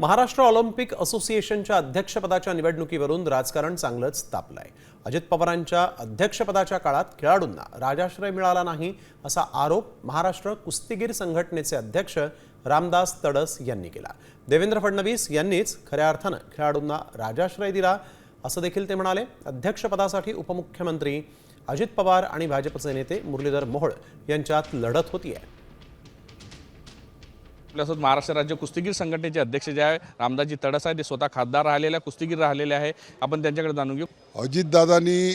Maharashtra Olympic असोसिएशनच्या अध्यक्षपदाच्या निवडणुकीवरून राजकारण चांगलंच तापलंय. अजित पवारांच्या अध्यक्षपदाच्या काळात खेळाडूंना राजाश्रय मिळाला नाही असा आरोप महाराष्ट्र कुस्तीगीर संघटनेचे अध्यक्ष रामदास तडस यांनी केला. देवेंद्र फडणवीस यांनीच खऱ्या अर्थानं खेळाडूंना राजाश्रय दिला असं देखील ते म्हणाले. अध्यक्षपदासाठी उपमुख्यमंत्री अजित पवार आणि भाजपचे नेते मुरलीधर मोहोळ यांच्यात लढत होतीये. आपल्यासोबत महाराष्ट्र राज्य कुस्तीगीर संघटनेचे अध्यक्ष जे आहे रामदासजी तडस आहे ते स्वतः खासदार राहिलेले आहे, कुस्तीगीर राहिलेले आहे. आपण त्यांच्याकडे जाणून घेऊ. अजितदादांनी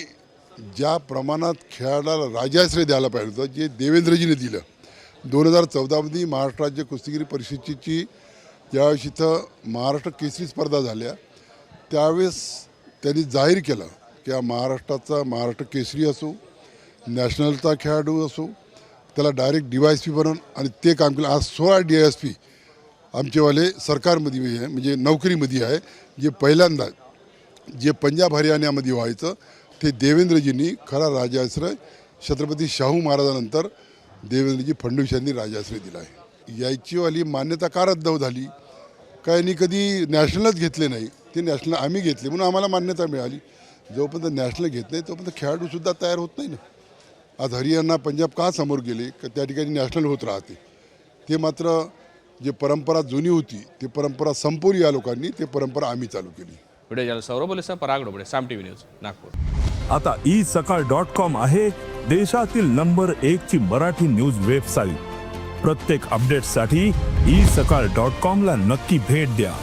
ज्या प्रमाणात खेळाडूला राजाश्रय द्यायला पाहिजे होतं जे देवेंद्रजीने दिलं दोन हजार चौदामध्ये महाराष्ट्र राज्य कुस्तीगिरी परिषदेची ज्यावेळेस इथं महाराष्ट्र केसरी स्पर्धा झाल्या त्यावेळेस त्यांनी जाहीर केलं की हा महाराष्ट्राचा महाराष्ट्र केसरी असो नॅशनलचा खेळाडू असो त्याला direct D Y S P बनवून आणि ते काम केलं. आज सोळा डी एस पी आमचेवाले सरकारमध्ये आहे म्हणजे नोकरीमध्ये आहे. जे पहिल्यांदा जे पंजाब हरियाणामध्ये व्हायचं ते देवेंद्रजींनी खरा राजाश्रय छत्रपती शाहू महाराजानंतर देवेंद्रजी फडणवीस यांनी राजाश्रय दिला आहे. यायचीवाली मान्यता का रद्द झाली. काय यांनी कधी नॅशनलच घेतले नाही. ते नॅशनल आम्ही घेतले म्हणून आम्हाला मान्यता मिळाली. जोपर्यंत नॅशनल घेत नाही तोपर्यंत खेळाडूसुद्धा तयार होत नाही ना. आज हरियाणा पंजाब का समोर गेले? का त्या ठिकाणी नॅशनल होत राहते. ते मात्र जे परंपरा जुनी होती ती परंपरा संपवली या लोकांनी ते परंपरा आम्ही चालू केली. व्हिडिओ जर्नल सौरभ बोलेसह पराग डोबळे साम टीव्ही न्यूज नागपूर. आता ई सकाळ डॉट कॉम आहे देशातील नंबर एक ची मराठी न्यूज वेबसाईट. प्रत्येक अपडेटसाठी ई सकाळ डॉट कॉम ला नक्की भेट द्या.